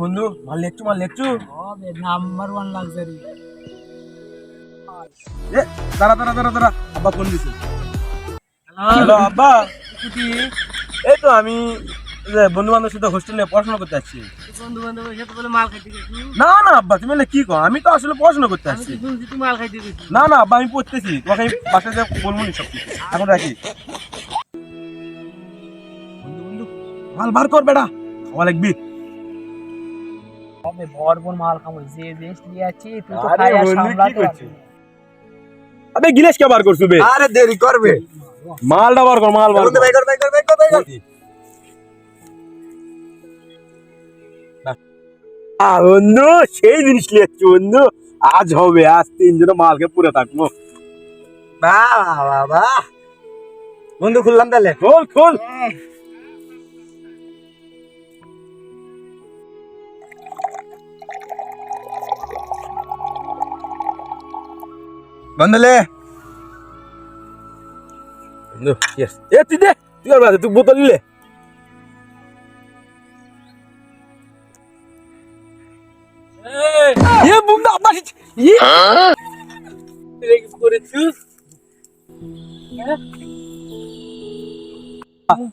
বন্ধু মাল লেচু মাল লেচু নাম্বার ওয়ান লাক্সারি এ দাঁড়া দাঁড়া দাঁড়া দাঁড়া আব্বা ফোন দিছে। হ্যালো আব্বা। এই তো আমি বন্ধু বান্ধবের সাথে হোস্টেলে পড়াশোনা করতে আসছি। বন্ধু বান্ধবের সাথে বলে মাল খাইতে গেছি। না না আব্বা তুমি কি কো আমি তো আসলে পড়াশোনা করতে আসছি তো শুনছি তুই মাল খাইতে গেছি না না আব্বা আমি পড়তেছি। তোমাকে আমি বাসায় যা বলব নি সব কিছু এখন রাখি। মাল বার কর বেটা খাওয়া লাগবি। হবে ভরপুর মাল খাব যে জিনিস নিয়ে আছি তুই তো খাই আর সামলাতে? পারবি। আবে গিলেস কে বার করছু বে? আরে দেরি করবে। মালটা বার কর মাল বার কর। বের কর বের কর বের কর বের কর বন্ধু সেই জিনিস লিয়েছি বন্ধু। আজ হবে আজ তিনজনে মালকে পুরে থাকব। বাহ বাহ বাহ। বন্ধু খুললাম তাহলে। খোল খোল। বন্ধু লে বন্ধু yes এ তুই দে তুই আর তুই বোতল নিলে এ বন্ধু আব্বা ই করেছিস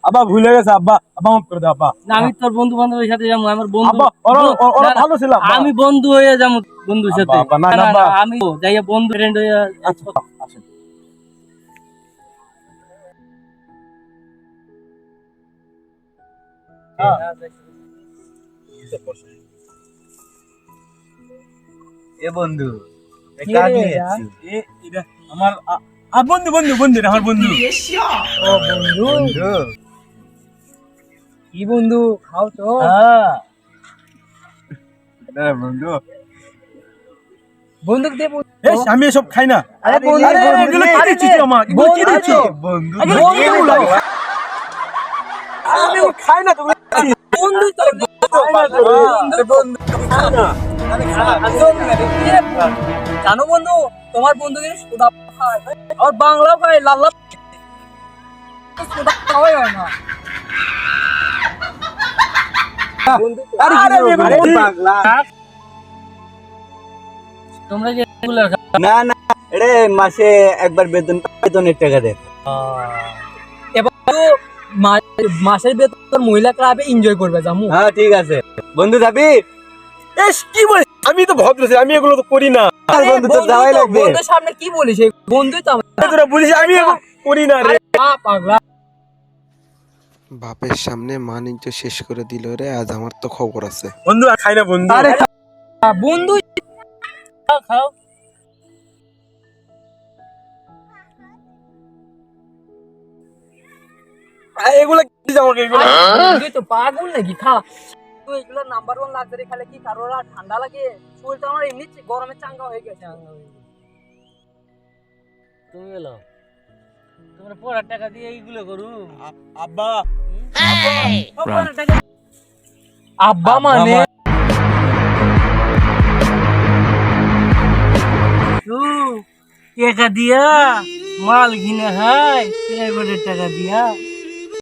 আব্বা ভুলে গেছে আব্বা আব্বা মাফ করে দে আব্বা আমি তোর বন্ধু বান্ধবের সাথে যাব আমার বন্ধু আব্বা ওরা ভালো আমি বন্ধু হয়ে যাব বন্ধুর সাথে। আমি যাইয়া বন্ধু ফ্রেন্ড হয়ে আচ্ছা এ বন্ধু আমার বন্ধু বন্ধু বন্ধু আমার বন্ধু। ও বন্ধু। বন্ধু। কি বন্ধু খাও তো। হ্যাঁ। বন্ধু। বন্ধুক দে বন্ধু। এস আমি এসব খাই না। আরে বন্ধু বন্ধু, কি দিচ্ছিস আমাকে? আমি খাই না তুমি তো জানো বন্ধু তোমার বন্ধু কিন্তু সুদা খায়। আর বাংলা খায় লাল্লা সুদা খাওয়াই হয় না। আরে আরে, তোমরা যে রেগুলার না না রে মাসে একবার বেতন বেতনের টাকা দে। মাসের বেতন মহিলা ক্লাবে এনজয় করবে জামু। হ্যাঁ ঠিক আছে। বন্ধু যাবি এস কি বলিস? আমি তো ভদ্র ছেলে, আমি এগুলো তো করি না। আর বন্ধু তোর যাওয়াই লাগবে। বন্ধুর সামনে কি বলিস? এই বন্ধুই তো তোরা বলিস আমি এগুলো করি না রে। পাগলা। বাপের সামনে মানিজ্য শেষ করে দিল রে আজ আমার তো খবর আছে। বন্ধু আর খাই না বন্ধু। আরে বন্ধু খাও। এগুলো কি এগুলো তুই তো পাগল নাকি? খা। তুই এগুলো নাম্বার ওয়ান লাগজারি খেলে কি কারোর আর ঠান্ডা লাগে। শরীরটা আমার এমনি গরমে চাঙ্গা হয়ে গেছে। তুমি এলো। তোমরা পড়ার টাকা দিয়ে এইগুলো করু। আব্বা। আব্বা মানে? টাকা দিয়া মাল কিনে হয় প্রাইভেটের টাকা দিয়া।